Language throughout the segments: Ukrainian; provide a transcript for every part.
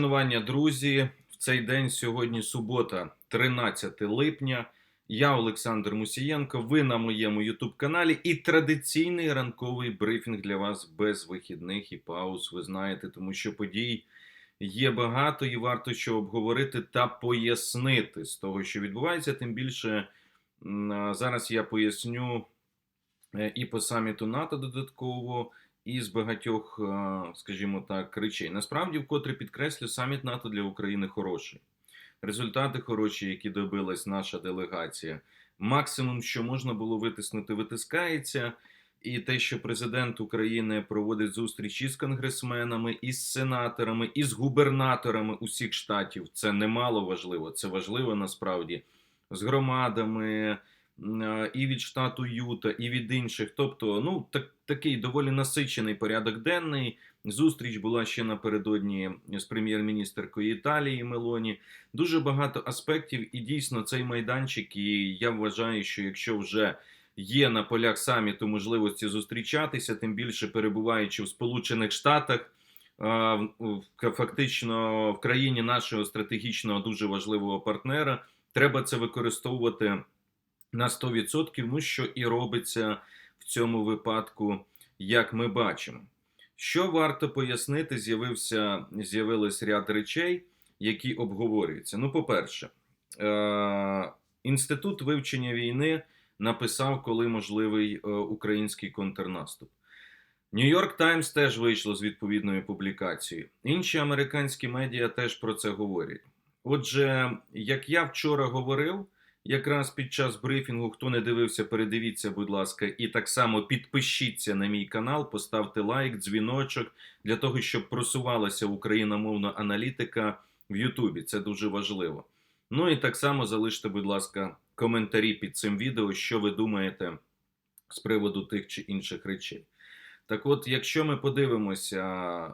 Шанування, друзі, в цей день сьогодні субота, 13 липня. Я Олександр Мусієнко. Ви на моєму Ютуб каналі і традиційний ранковий брифінг для вас без вихідних і пауз. Ви знаєте, тому що подій є багато і варто що обговорити та пояснити з того, що відбувається. Тим більше зараз я поясню е, і по саміту НАТО додатково, і з багатьох, е, скажімо так, речей. Насправді, вкотре підкреслю, саміт НАТО для України хороший. Результати хороші, які добилась наша делегація. Максимум, що можна було витиснути, витискається. І те, що президент України проводить зустрічі з конгресменами, із сенаторами, і з губернаторами усіх штатів, це немало важливо. Це важливо насправді з громадами і від штату Юта, і від інших. Тобто, ну так, такий доволі насичений порядок денний. Зустріч була ще напередодні з прем'єр-міністеркою Італії Мелоні. Дуже багато аспектів, і дійсно цей майданчик. І я вважаю, що якщо вже є на полях саміту можливості зустрічатися, тим більше перебуваючи в Сполучених Штатах, фактично в країні нашого стратегічного дуже важливого партнера, треба це використовувати на 100%, ну що і робиться в цьому випадку, як ми бачимо. Що варто пояснити, з'явився з'явилось ряд речей, які обговорюються. Ну, по-перше, е- інститут вивчення війни написав, коли можливий е, український контрнаступ. Нью-Йорк Таймс теж вийшло з відповідною публікацією. Інші американські медіа теж про це говорять. Отже, як я вчора говорив, якраз під час брифінгу, хто не дивився, передивіться, будь ласка, і так само підпишіться на мій канал, поставте лайк, дзвіночок для того, щоб просувалася україномовна аналітика в Ютубі. Це дуже важливо. Ну і так само залиште, будь ласка, коментарі під цим відео, що ви думаєте з приводу тих чи інших речей. Так от, якщо ми подивимося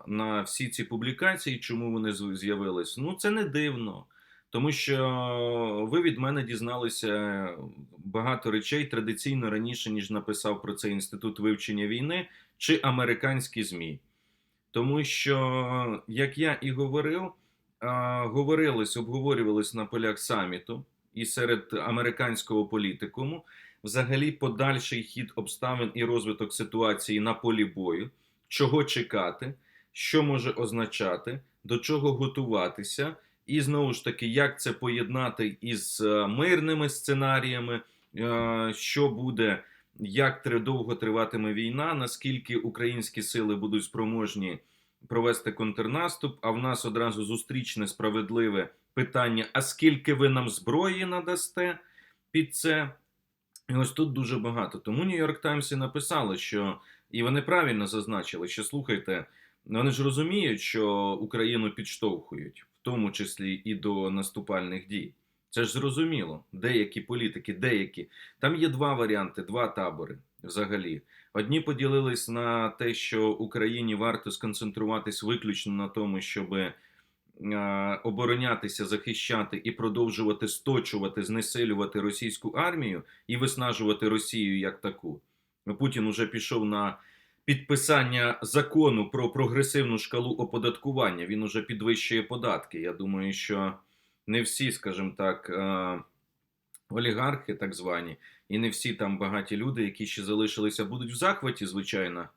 на всі ці публікації, чому вони з'явились, ну це не дивно. Тому що ви від мене дізналися багато речей традиційно раніше, ніж написав про це інститут вивчення війни чи американські ЗМІ. Тому що, як я і говорив, а, говорилось, обговорювалось на полях саміту і серед американського політикуму взагалі подальший хід обставин і розвиток ситуації на полі бою, чого чекати, що може означати, до чого готуватися, і знову ж таки, як це поєднати із е, мирними сценаріями, е, що буде, як довго триватиме війна, наскільки українські сили будуть спроможні провести контрнаступ, а в нас одразу зустрічне справедливе питання: а скільки ви нам зброї надасте під це? І ось тут дуже багато. Тому Нью-Йорк Таймс і написали, що і вони правильно зазначили, що слухайте, вони ж розуміють, що Україну підштовхують, тому числі і до наступальних дій. Це ж зрозуміло. Деякі політики, деякі. Там є два варіанти, два табори взагалі. Одні поділились на те, що Україні варто сконцентруватись виключно на тому, щоби е, оборонятися, захищати і продовжувати сточувати, знесилювати російську армію і виснажувати Росію як таку. Путін уже пішов на підписання закону про прогресивну шкалу оподаткування. Він уже підвищує податки. Я думаю, що не всі, скажімо так, е, олігархи, так звані, і не всі там багаті люди, які ще залишилися, будуть в захваті, звичайно,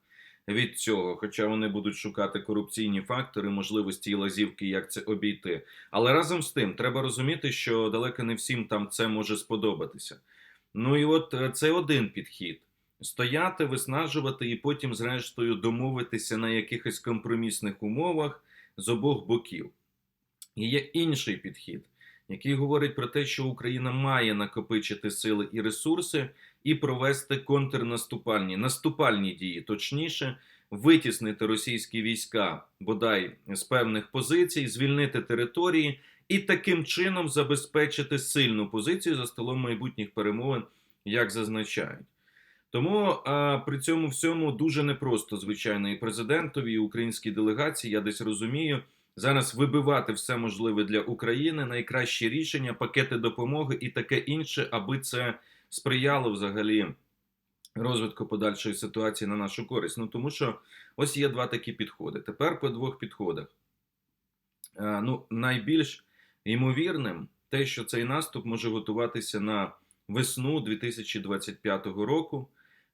від цього. Хоча вони будуть шукати корупційні фактори, можливості і лазівки, як це обійти. Але разом з тим треба розуміти, що далеко не всім там це може сподобатися. Ну і от е, це один підхід. Стояти, виснажувати і потім, зрештою, домовитися на якихось компромісних умовах з обох боків. І є інший підхід, який говорить про те, що Україна має накопичити сили і ресурси і провести контрнаступальні наступальні дії, точніше, витіснити російські війська бодай з певних позицій, звільнити території і таким чином забезпечити сильну позицію за столом майбутніх перемовин, як зазначають. Тому а, при цьому всьому дуже непросто, звичайно, і президентові, і українській делегації, я десь розумію, зараз вибивати все можливе для України, найкращі рішення, пакети допомоги і таке інше, аби це сприяло взагалі розвитку подальшої ситуації на нашу користь. Ну тому що ось є два такі підходи. Тепер по двох підходах. Е, Ну, найбільш ймовірним те, що цей наступ може готуватися на весну 2025 року.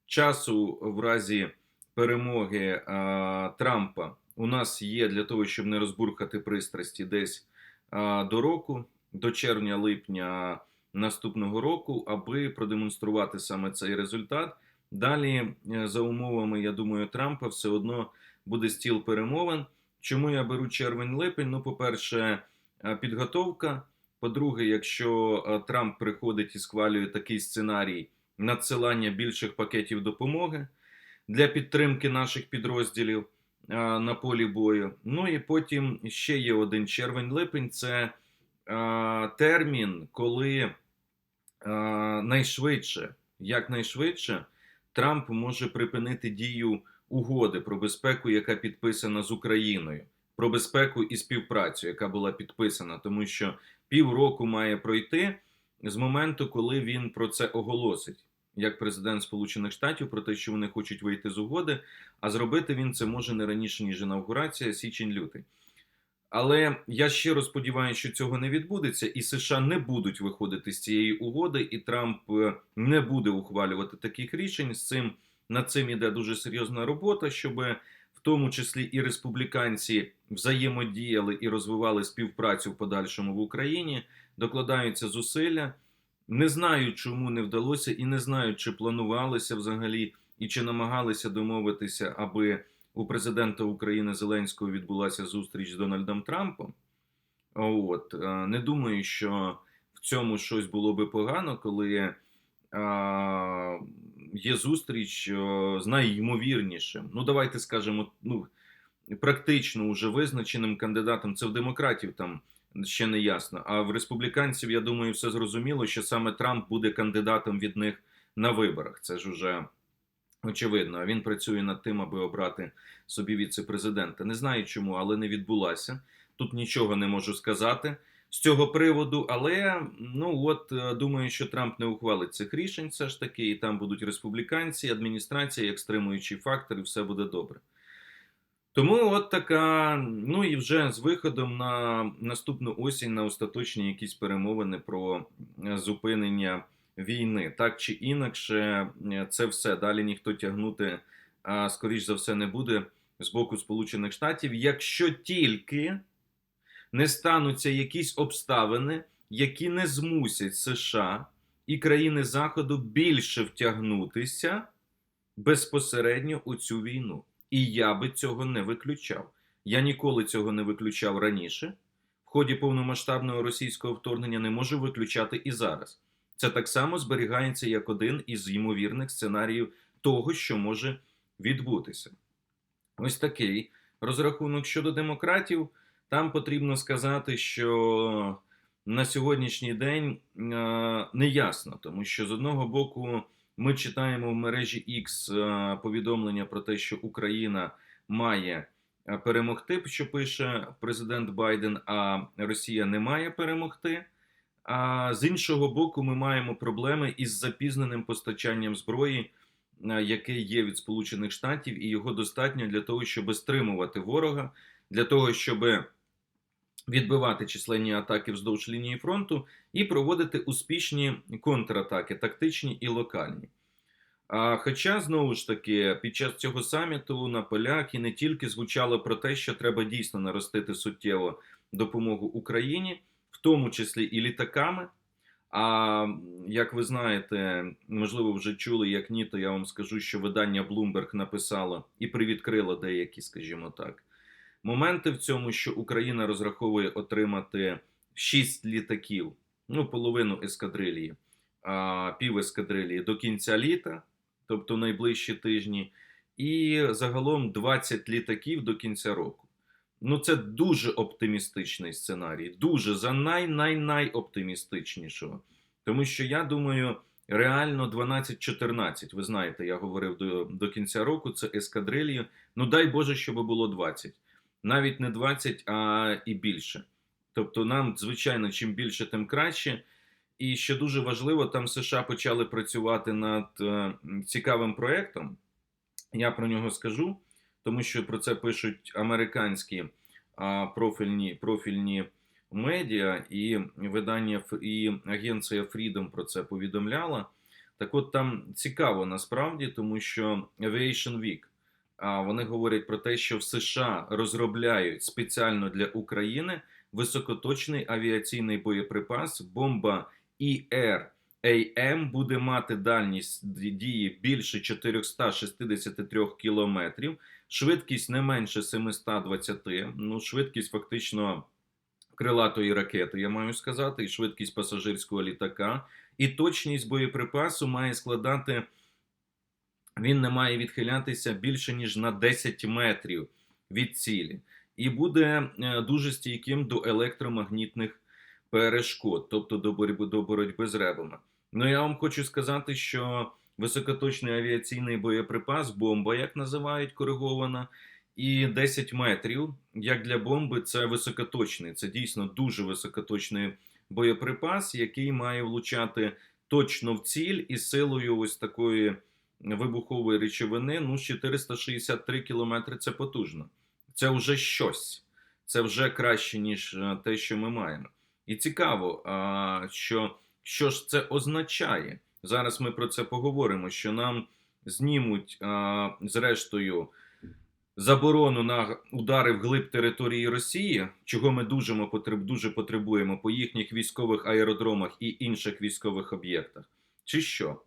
Часу в разі перемоги а, Трампа у нас є для того, щоб не розбурхати пристрасті десь а, до року, до червня-липня наступного року, аби продемонструвати саме цей результат. Далі, е, за умовами, я думаю, Трампа все одно буде стіл перемовин. Чому я беру червень-липень? Ну, по-перше, е, підготовка. По-друге, якщо е, Трамп приходить і схвалює такий сценарій надсилання більших пакетів допомоги для підтримки наших підрозділів е, на полі бою. Ну і потім ще є один червень-липень це е, термін, коли е, найшвидше, якнайшвидше, Трамп може припинити дію угоди про безпеку, яка підписана з Україною, про безпеку і співпрацю, яка була підписана, тому що півроку має пройти з моменту, коли він про це оголосить, як президент Сполучених Штатів, про те, що вони хочуть вийти з угоди, а зробити він це може не раніше, ніж інавгурація, січень-лютий. Але я щиро сподіваюся, що цього не відбудеться, і США не будуть виходити з цієї угоди, і Трамп е, не буде ухвалювати таких рішень. З цим над цим іде дуже серйозна робота, щоб в тому числі і республіканці взаємодіяли і розвивали співпрацю в подальшому в Україні. Докладаються зусилля. Не знаю, чому не вдалося, і не знаю, чи планувалися взагалі, і чи намагалися домовитися, аби у президента України Зеленського відбулася зустріч з Дональдом Трампом. От е, не думаю, що в цьому щось було би погано, коли а, є зустріч з найймовірнішим. Ну, давайте скажемо, ну практично уже визначеним кандидатом. Це в демократів там ще не ясно. А в республіканців, я думаю, все зрозуміло, що саме Трамп буде кандидатом від них на виборах. Це ж уже очевидно. А він працює над тим, аби обрати собі віце-президента. Не знаю чому, але не відбулася. Тут нічого не можу сказати з цього приводу. Але ну от е, думаю, що Трамп не ухвалить цих рішень, все ж таки, і там будуть республіканці, адміністрація, як стримуючий фактор, і все буде добре. Тому от така, ну і вже з виходом на наступну осінь на остаточні якісь перемовини про е, зупинення війни. Так чи інакше, е, це все далі ніхто тягнути, скоріш за все, не буде з боку Сполучених Штатів, якщо тільки не стануться якісь обставини, які не змусять США і країни Заходу більше втягнутися безпосередньо у цю війну. І я би цього не виключав. Я ніколи цього не виключав раніше. В ході повномасштабного російського вторгнення не можу виключати і зараз. Це так само зберігається як один із ймовірних сценаріїв того, що може відбутися. Ось такий розрахунок щодо демократів. Там потрібно сказати, що на сьогоднішній день е, не ясно, тому що з одного боку ми читаємо в мережі X е, повідомлення про те, що Україна має е, перемогти, що пише президент Байден, а Росія не має перемогти. А з іншого боку, ми маємо проблеми із запізненим постачанням зброї, яке є від Сполучених Штатів, і його достатньо для того, щоб стримувати ворога, для того, щоб відбивати численні атаки вздовж лінії фронту і проводити успішні контратаки, тактичні і локальні. А Хоча, знову ж таки, під час цього саміту на полях і не тільки звучало про те, що треба дійсно наростити суттєво допомогу Україні, в тому числі і літаками. А як ви знаєте, можливо, вже чули, як ні, то я вам скажу, що видання Bloomberg написало і привідкрило деякі, скажімо так, моменти в цьому, що Україна розраховує отримати 6 літаків, ну, половину ескадрилії, а пів ескадрилії до кінця літа, тобто найближчі тижні, і загалом 20 літаків до кінця року. Ну, це дуже оптимістичний сценарій, дуже за най-най-найоптимістичнішого. Тому що я думаю, реально 12-14. Ви знаєте, я говорив до до кінця року, це ескадрилії. Ну дай Боже, щоб було 20. Навіть не 20, а і більше. Тобто, нам, звичайно, чим більше, тим краще. І що дуже важливо, там США почали працювати над е, цікавим проєктом. Я про нього скажу, тому що про це пишуть американські профільні, профільні медіа і видання і агенція Freedom про це повідомляла. Так от там цікаво насправді, тому що Aviation Week, вони говорять про те, що в США розробляють спеціально для України високоточний авіаційний боєприпас, бомба ІР АМ буде мати дальність дії більше 463 кілометрів, швидкість не менше 720, ну швидкість фактично крилатої ракети, я маю сказати, і швидкість пасажирського літака. І точність боєприпасу має складати, він не має відхилятися більше, ніж на 10 метрів від цілі. І буде е, дуже стійким до електромагнітних перешкод, тобто до боротьби, до боротьби з ребами. Ну я вам хочу сказати, що високоточний авіаційний боєприпас, бомба, як називають коригована, і 10 метрів, як для бомби, це високоточний. Це дійсно дуже високоточний боєприпас, який має влучати точно в ціль і силою ось такої вибухової речовини. Ну, 463 кілометри це потужно. Це вже щось. Це вже краще, ніж е, те, що ми маємо. І цікаво, що, що ж це означає. Зараз ми про це поговоримо. Що нам знімуть, зрештою, заборону на удари вглиб території Росії, чого ми дуже, дуже потребуємо по їхніх військових аеродромах і інших військових об'єктах, чи що?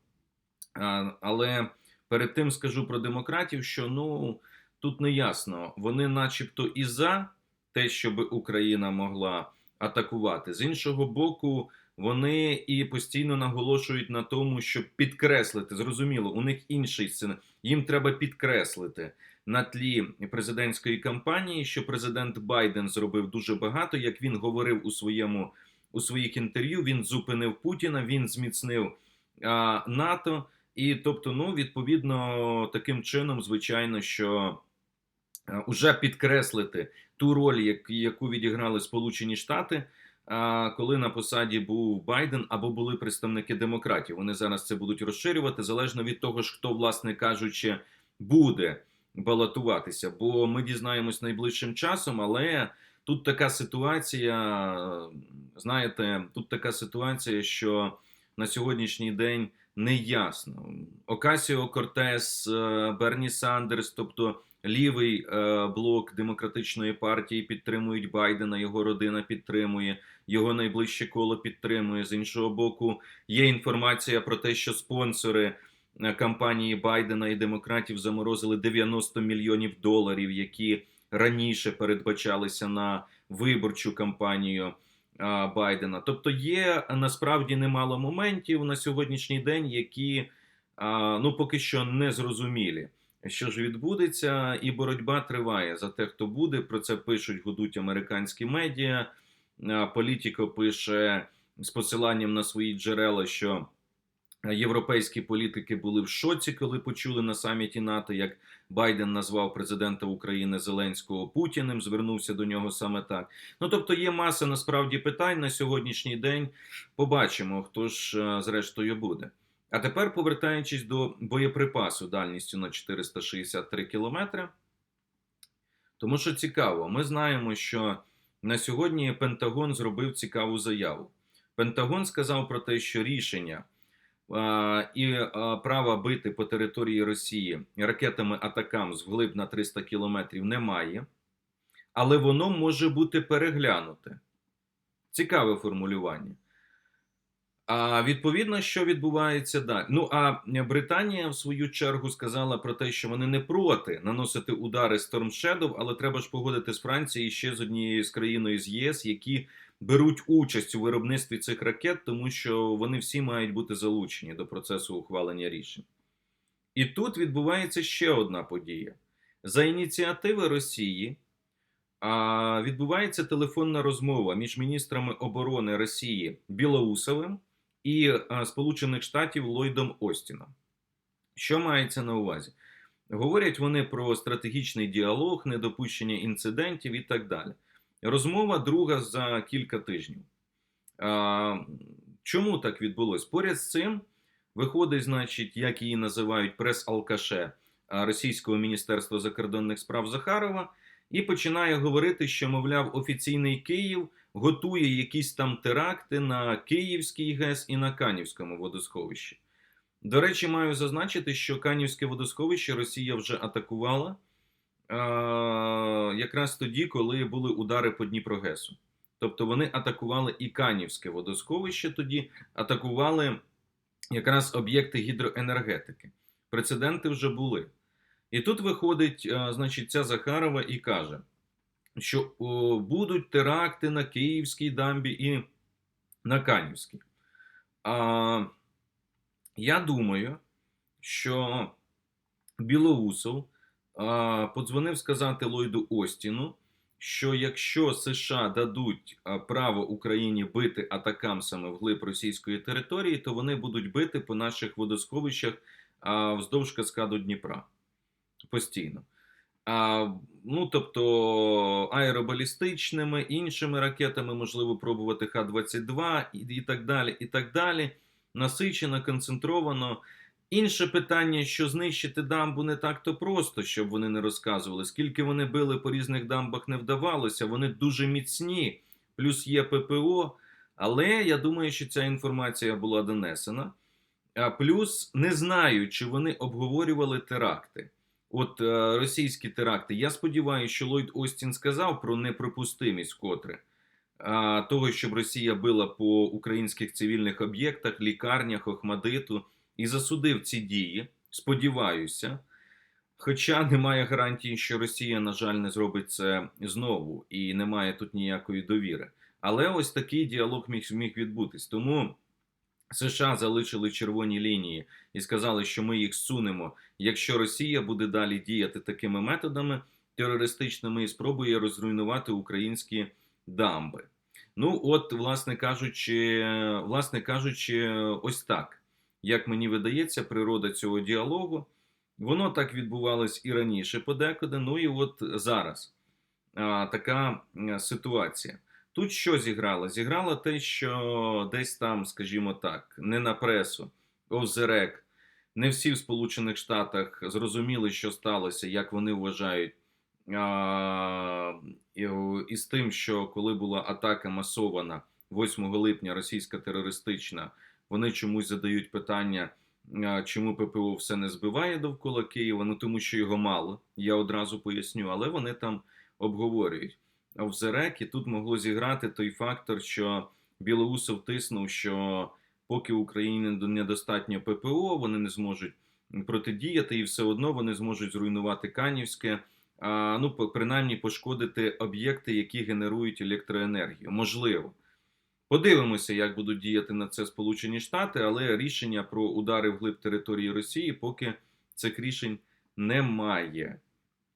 Але перед тим скажу про демократів, що ну тут не ясно. Вони, начебто, і за те, щоб Україна могла атакувати. З іншого боку, вони і постійно наголошують на тому, щоб підкреслити. Зрозуміло, у них інший сценарій. Їм треба підкреслити на тлі президентської кампанії, що президент Байден зробив дуже багато. Як він говорив у своєму у своїх інтерв'ю, він зупинив Путіна, він зміцнив а, НАТО. І тобто, ну відповідно, таким чином, звичайно, що е, уже підкреслити ту роль, як- яку відіграли Сполучені Штати, коли на посаді був Байден або були представники демократів. Вони зараз це будуть розширювати залежно від того, ж, хто, власне кажучи, буде балотуватися. Бо ми дізнаємось найближчим часом, але тут така ситуація, знаєте, тут така ситуація, що на сьогоднішній день не ясно. Окасіо Кортес, е, Берні Сандерс, тобто лівий е, блок демократичної партії підтримують Байдена, його родина підтримує, його найближче коло підтримує. З іншого боку, є інформація про те, що спонсори е, кампанії Байдена і демократів заморозили 90 мільйонів доларів, які раніше передбачалися на виборчу кампанію Байдена. Тобто є насправді немало моментів на сьогоднішній день, які ну поки що не зрозумілі. Що ж відбудеться, і боротьба триває за те, хто буде. Про це пишуть, гудуть американські медіа. Політіко пише з посиланням на свої джерела, що європейські політики були в шоці, коли почули на саміті НАТО, як Байден назвав президента України Зеленського Путіним, звернувся до нього саме так. Ну тобто є маса насправді питань на сьогоднішній день. Побачимо, хто ж е, зрештою буде. А тепер, повертаючись до боєприпасу дальністю на 463 кілометри, тому що цікаво, ми знаємо, що на сьогодні Пентагон зробив цікаву заяву. Пентагон сказав про те, що рішення і права бити по території Росії ракетами Атакам з вглиб на 300 кілометрів немає, але воно може бути переглянуте. Цікаве формулювання. А відповідно, що відбувається далі? Ну а Британія в свою чергу сказала про те, що вони не проти наносити удари Storm Shadow, але треба ж погодити з Францією ще з однією з країною з ЄС, які беруть участь у виробництві цих ракет, тому що вони всі мають бути залучені до процесу ухвалення рішень. І тут відбувається ще одна подія. За ініціативи Росії відбувається телефонна розмова між міністрами оборони Росії Білоусовим і Сполучених Штатів Ллойдом Остіном. Що мається на увазі? Говорять вони про стратегічний діалог, недопущення інцидентів і так далі. Розмова друга за кілька тижнів. Чому так відбулось? Поряд з цим виходить, значить, як її називають прес-алкаше Російського міністерства закордонних справ Захарова, і починає говорити, що, мовляв, офіційний Київ готує якісь там теракти на Київський ГЕС і на Канівському водосховищі. До речі, маю зазначити, що Канівське водосховище Росія вже атакувала е- якраз тоді, коли були удари по Дніпрогесу. Тобто вони атакували і Канівське водосховище тоді, атакували якраз об'єкти гідроенергетики. Прецеденти вже були. І тут виходить, е, значить, ця Захарова і каже, що о, будуть теракти на Київській дамбі і на Канівській. А, я думаю, що Білоусов подзвонив сказати Ллойду Остіну, що якщо США дадуть право Україні бити атакамсами вглиб російської території, то вони будуть бити по наших водосховищах вздовж каскаду Дніпра постійно. А, ну, тобто аеробалістичними, іншими ракетами, можливо, пробувати Х-22 і, і так далі. і так далі. Насичено, концентровано. Інше питання, що знищити дамбу не так-то просто, щоб вони не розказували. Скільки вони били по різних дамбах, не вдавалося. Вони дуже міцні, плюс є ППО. Але я думаю, що ця інформація була донесена. А плюс не знаю, чи вони обговорювали теракти. От е, російські теракти. Я сподіваюся, що Ллойд Остін сказав про неприпустимість котре а, того, щоб Росія била по українських цивільних об'єктах, лікарнях, Охмадиту і засудив ці дії. Сподіваюся. Хоча немає гарантії, що Росія, на жаль, не зробить це знову, і немає тут ніякої довіри. Але ось такий діалог міг, міг відбутись. Тому США залишили червоні лінії і сказали, що ми їх сунемо, якщо Росія буде далі діяти такими методами терористичними і спробує розруйнувати українські дамби. Ну, от, власне кажучи, власне кажучи, ось так. Як мені видається, природа цього діалогу. Воно так відбувалось і раніше подекуди. Ну і от зараз а, така ситуація. Тут що зіграло? Зіграло те, що десь там, скажімо так, не на пресу, овзерек, не всі в Сполучених Штатах зрозуміли, що сталося, як вони вважають. А, і, з тим, що коли була атака масована 8 липня, російська терористична, вони чомусь задають питання, чому ППО все не збиває довкола Києва. Ну тому що його мало. Я одразу поясню, але вони там обговорюють. А в Зерекі тут могло зіграти той фактор, що Білоусов тиснув, що поки Україні недостатньо ППО, вони не зможуть протидіяти, і все одно вони зможуть зруйнувати Канівське, а, ну принаймні пошкодити об'єкти, які генерують електроенергію. Можливо. Подивимося, як будуть діяти на це Сполучені Штати, але рішення про удари вглиб території Росії поки цих рішень немає.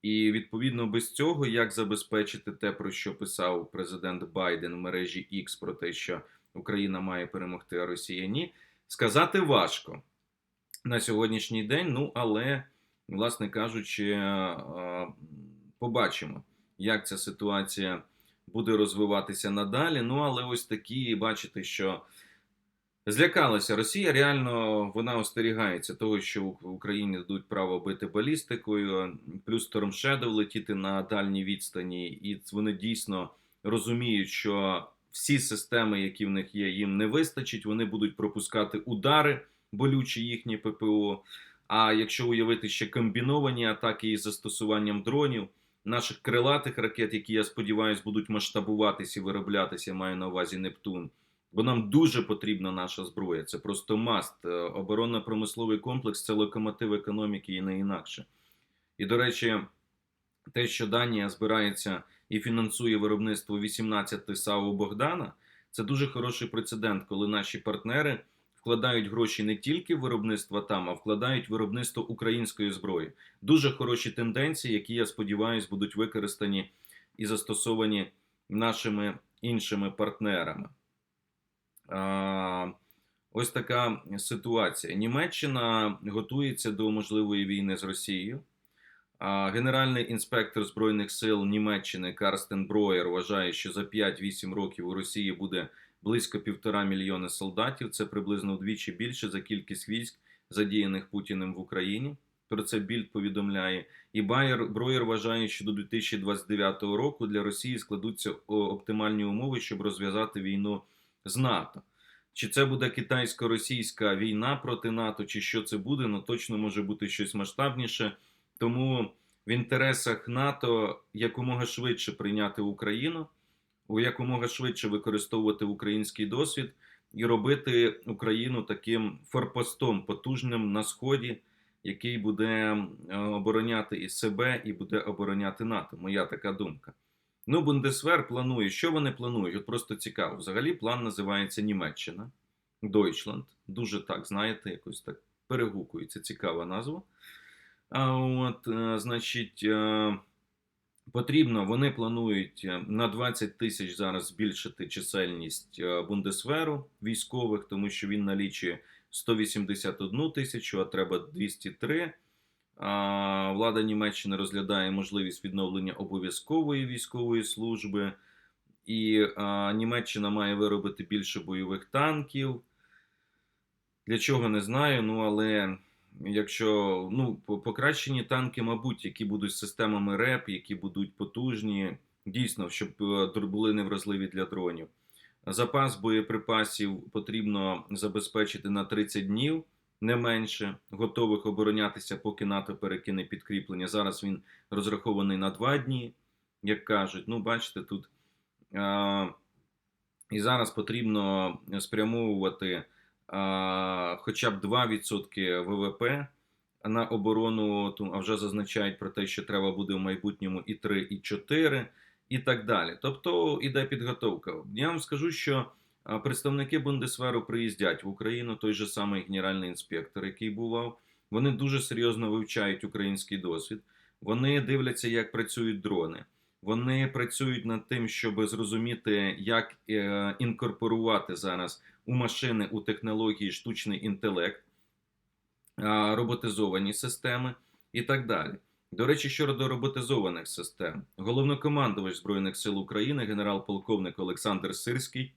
І відповідно без цього, як забезпечити те, про що писав президент Байден в мережі X, про те, що Україна має перемогти, а Росія ні, сказати важко на сьогоднішній день. Ну але, власне кажучи, побачимо, як ця ситуація буде розвиватися надалі. Ну, але ось такі, бачите, що. Злякалася Росія. Реально вона остерігається того, що в Україні дадуть право бити балістикою, плюс Shadow летіти на дальній відстані, і вони дійсно розуміють, що всі системи, які в них є, їм не вистачить. Вони будуть пропускати удари, болючі їхні ППО. А якщо уявити ще комбіновані атаки із застосуванням дронів, наших крилатих ракет, які я сподіваюся, будуть масштабуватися і вироблятися, маю на увазі Нептун. Бо нам дуже потрібна наша зброя. Це просто маст. Оборонно-промисловий комплекс це локомотив економіки і не інакше. І, до речі, те, що Данія збирається і фінансує виробництво 18 САУ Богдана, це дуже хороший прецедент, коли наші партнери вкладають гроші не тільки в виробництво там, а вкладають в виробництво української зброї. Дуже хороші тенденції, які я сподіваюся, будуть використані і застосовані нашими іншими партнерами. Ось така ситуація. Німеччина готується до можливої війни з Росією. Генеральний інспектор Збройних сил Німеччини Карстен Броєр вважає, що за 5-8 років у Росії буде близько півтора мільйони солдатів. Це приблизно вдвічі більше за кількість військ, задіяних Путіним в Україні. Про це Більд повідомляє. І Байер Броєр вважає, що до 2029 року для Росії складуться оптимальні умови, щоб розв'язати війну з НАТО. Чи це буде китайсько-російська війна проти НАТО, чи що це буде, ну точно може бути щось масштабніше. Тому в інтересах НАТО якомога швидше прийняти Україну, якомога швидше використовувати український досвід і робити Україну таким форпостом потужним на сході, який буде е, обороняти і себе, і буде обороняти НАТО. Моя така думка. Ну, Бундесвер планує. Що вони планують? От просто цікаво. Взагалі, план називається Німеччина, Дойчланд. Дуже так, знаєте, якось так перегукується. Цікава назва. А от, е, значить, е, потрібно, вони планують е, на 20 тисяч зараз збільшити чисельність е, Бундесверу військових, тому що він налічує 181 тисячу, а треба 203. Влада Німеччини розглядає можливість відновлення обов'язкової військової служби, і Німеччина має виробити більше бойових танків. Для чого не знаю, ну але якщо ну, покращені танки, мабуть, які будуть системами РЕП, які будуть потужні, дійсно, щоб е, були невразливі для дронів. Запас боєприпасів потрібно забезпечити на 30 днів, не менше, готових оборонятися, поки НАТО перекине підкріплення. Зараз він розрахований на 2 дні, як кажуть. Ну, бачите, тут. А, і зараз потрібно спрямовувати хоча б 2% ВВП на оборону, а вже зазначають про те, що треба буде в майбутньому і 3, і 4, і так далі. Тобто іде підготовка. Я вам скажу, що представники Бундесверу приїздять в Україну, той же самий генеральний інспектор, який бував. Вони дуже серйозно вивчають український досвід. Вони дивляться, як працюють дрони. Вони працюють над тим, щоб зрозуміти, як е, інкорпорувати зараз у машини у технології штучний інтелект, роботизовані системи і так далі. До речі, щодо роботизованих систем, головнокомандувач Збройних сил України, генерал-полковник Олександр Сирський,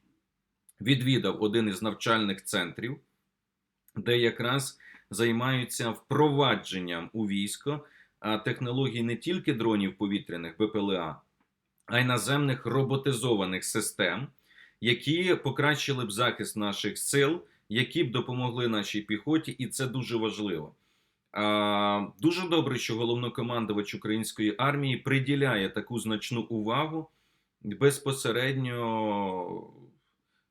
відвідав один із навчальних центрів, де якраз займаються впровадженням у військо технологій не тільки дронів повітряних БПЛА, а й наземних роботизованих систем, які покращили б захист наших сил, які б допомогли нашій піхоті, і це дуже важливо. Дуже добре, що головнокомандувач української армії приділяє таку значну увагу безпосередньо,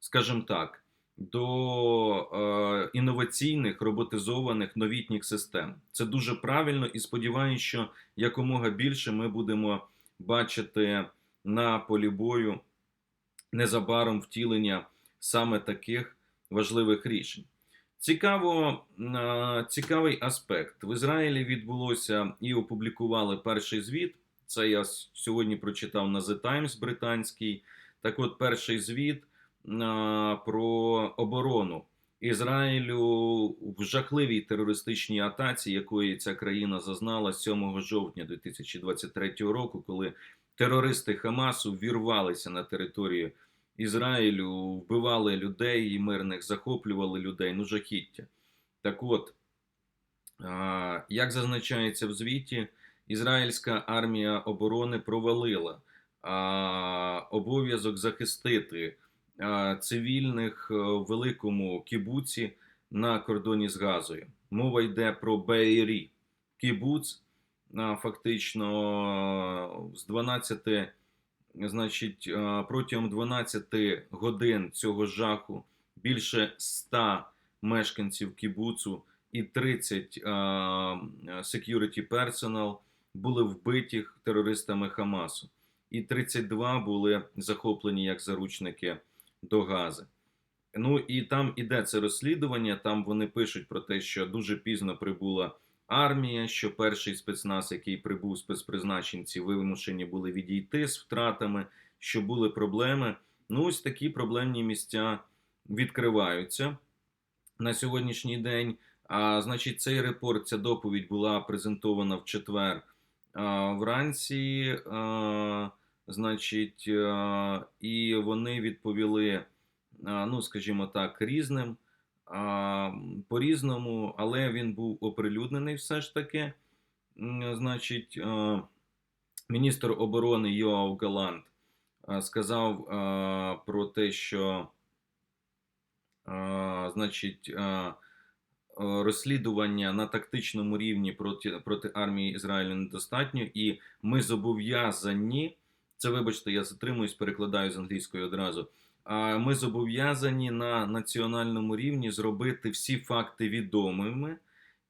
скажімо так, до е, інноваційних роботизованих новітніх систем. Це дуже правильно і сподіваюся, що якомога більше ми будемо бачити на полі бою незабаром втілення саме таких важливих рішень. Цікаво, е, цікавий аспект. В Ізраїлі відбулося і опублікували перший звіт. Це я сьогодні прочитав на The Times британський. Так от, перший звіт про оборону Ізраїлю в жахливій терористичній атаці, якої ця країна зазнала 7 жовтня 2023 року, коли терористи Хамасу вірвалися на територію Ізраїлю, вбивали людей і мирних, захоплювали людей, ну жахіття. Так от, як зазначається в звіті, ізраїльська армія оборони провалила обов'язок захистити цивільних е, в великому кібуці на кордоні з Газою. Мова йде про Бейрі. Кібуц фактично з 12 значить, е, протягом 12 годин цього жаху більше 100 мешканців кібуцу і 30 е, security personnel були вбиті терористами Хамасу, і 32 були захоплені як заручники до Гази. Ну і там іде це розслідування. Там вони пишуть про те, що дуже пізно прибула армія, що перший спецназ, який прибув спецпризначенці, вимушені були відійти з втратами, що були проблеми. Ну, ось такі проблемні місця відкриваються на сьогоднішній день. А значить, цей репорт, ця доповідь була презентована в четвер а, вранці. А, значить, і вони відповіли, ну, скажімо так, різним А, по-різному, але він був оприлюднений все ж таки. Значить, е, міністр оборони Йоав Галант е, сказав е, про те, що е, значить, е, е, розслідування на тактичному рівні проти, проти армії Ізраїлю недостатньо, і ми зобов'язані. Це, вибачте, я затримуюсь, перекладаю з англійської одразу. Ми зобов'язані на національному рівні зробити всі факти відомими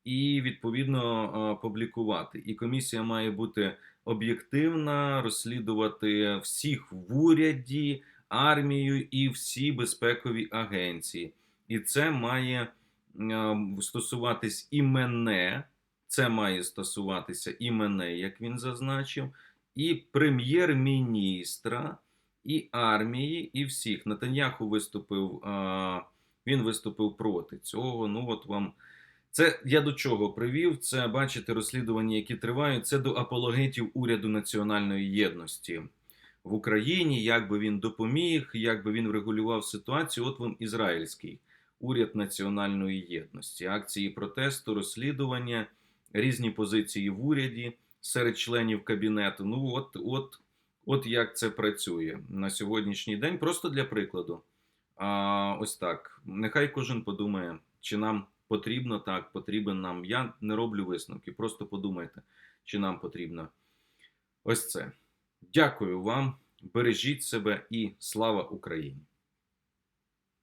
і відповідно публікувати. І комісія має бути об'єктивна, розслідувати всіх в уряді, армію і всі безпекові агенції. І це має стосуватись і мене. Це має стосуватися і мене, як він зазначив, і прем'єр-міністра, і армії, і всіх. Натаньяху виступив, він виступив проти цього. Ну, от вам. Це я до чого привів? Це бачите розслідування, які тривають. Це до апологетів уряду національної єдності в Україні. Як би він допоміг, як би він врегулював ситуацію. От вам ізраїльський уряд національної єдності, акції протесту, розслідування, різні позиції в уряді серед членів кабінету. Ну, от, от, от як це працює на сьогоднішній день. Просто для прикладу. А, ось так. Нехай кожен подумає, чи нам потрібно так, потрібен нам. Я не роблю висновки. Просто подумайте, чи нам потрібно ось це. Дякую вам. Бережіть себе і слава Україні!